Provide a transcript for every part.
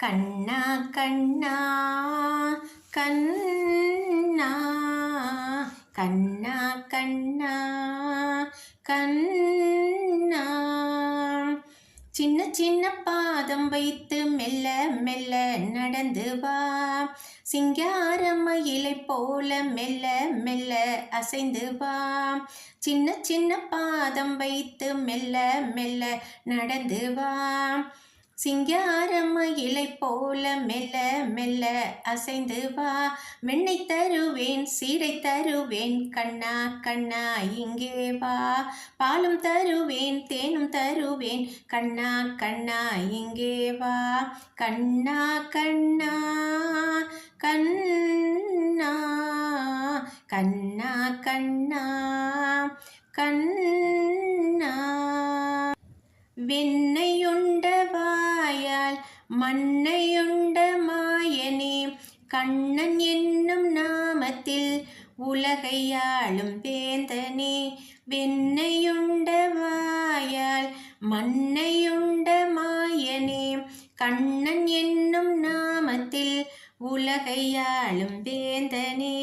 கண்ணா கண்ணா கண்ணா கண்ணா கண்ணா கண்ணா. சின்ன சின்ன பாதம் வைத்து மெல்ல மெல்ல நடந்து வா. சிங்கார மயிலை போல மெல்ல மெல்ல அசைந்து வா. சின்ன சின்ன பாதம் வைத்து மெல்ல மெல்ல நடந்து வா. சிங்காரம் இலை போல மெல்ல மெல்ல அசைந்து வா. வெண்ணை தருவேன் சீடை தருவேன் கண்ணா கண்ணா இங்கே வா. பாலும் தருவேன் தேனும் தருவேன் கண்ணா கண்ணா இங்கே வா. கண்ணா கண்ணா கண்ணா கண்ணா கண்ணா கண்ணா. வெண்ணையுண்டவா மாயால் மண்ணையுண்ட மாயனே கண்ணன் என்னும் நாமத்தில் உலகையாளும் வேந்தனே வெண்ணையுண்ட வாயால் மண்ணையுண்ட மாயனே கண்ணன் என்னும் நாமத்தில் உலகையாளும் வேந்தனே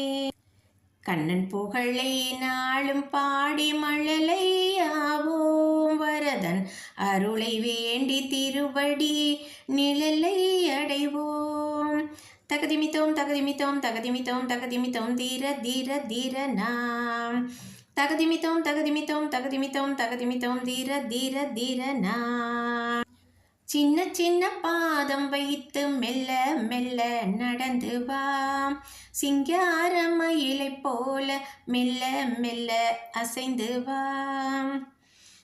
கண்ணன் புகழை நாளும் பாடி மழலையாவோம் வரதன் அருளை வேண்டி திருவடி நிழலை அடைவோம். தகதிமித்தோம் தகதிமித்தோம் தகதிமித்தோம் தகதிமித்தோம் தீர தீர தீர நாம். தகதிமித்தோம் தகதிமித்தோம் தகதிமித்தோம் தகதிமித்தோம் தீர தீர தீர நாம். சின்ன சின்ன பாதம் வைத்து மெல்ல மெல்ல நடந்து வா. சிங்கார மயிலை போல மெல்ல மெல்ல அசைந்து வா.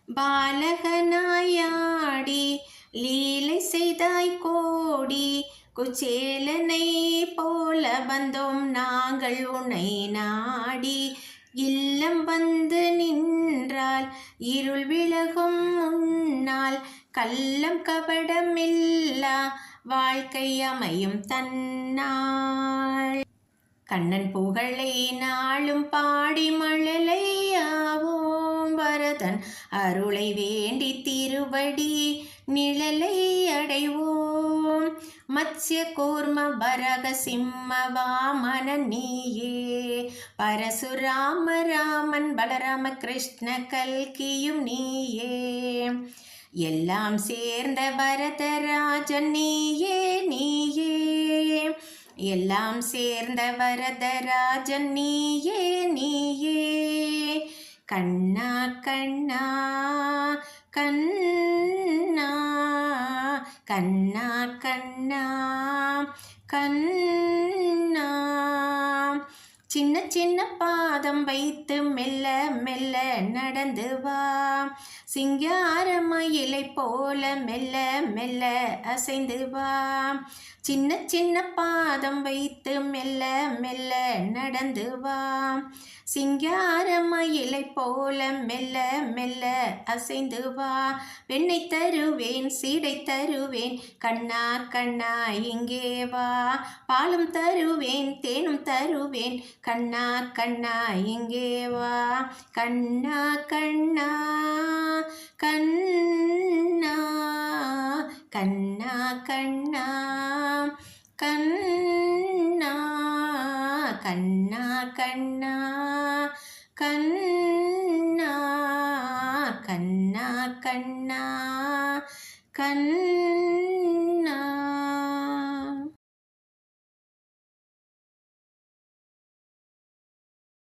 பாலகனாயாடி லீலை செய்தாய் கோடி குச்சேலனை போல வந்தோம் நாங்கள் உன்னை நாடி. இல்லம் வந்து நின்றால் இருள் விலகும் முன்னால் கள்ளம் கபடமில்லா வாழ்க்கை அமையும் தன்னால். கண்ணன் புகழை நாளும் பாடி மழலை தன் அருளை வேண்டி திருவடி நிழலை அடைவோம். மத்ய கூர்ம பரக சிம்ம வாமன நீயே. பரசுராம ராமன் பலராம கிருஷ்ண கல்கியும் நீயே. எல்லாம் சேர்ந்த வரதராஜன் நீயே நீயே. எல்லாம் சேர்ந்த வரதராஜன் நீயே நீயே. കണ്ണ കണ്ണ കണ്ണ കണ്ണ കണ്ണ കണ്ണ சின்ன சின்ன பாதம் வைத்து மெல்ல மெல்ல நடந்து வா. சிங்கார மயிலை போல மெல்ல மெல்ல அசைந்து வா. சின்ன சின்ன பாதம் வைத்து மெல்ல மெல்ல நடந்து வா. சிங்கார மயிலை போல மெல்ல மெல்ல அசைந்து வா. வெண்ணை தருவேன் சீடை தருவேன் கண்ணா கண்ணா இங்கே வா. பாலும் தருவேன் தேனும் தருவேன் கண்ணா கண்ணா இங்கே வா கண்ணா கண்ணா கண்ணா கண்ணா கண்ணா கண்ணா கண்ணா கண்ணா கண்ணா கண்ணா கண்ணா கண்ணா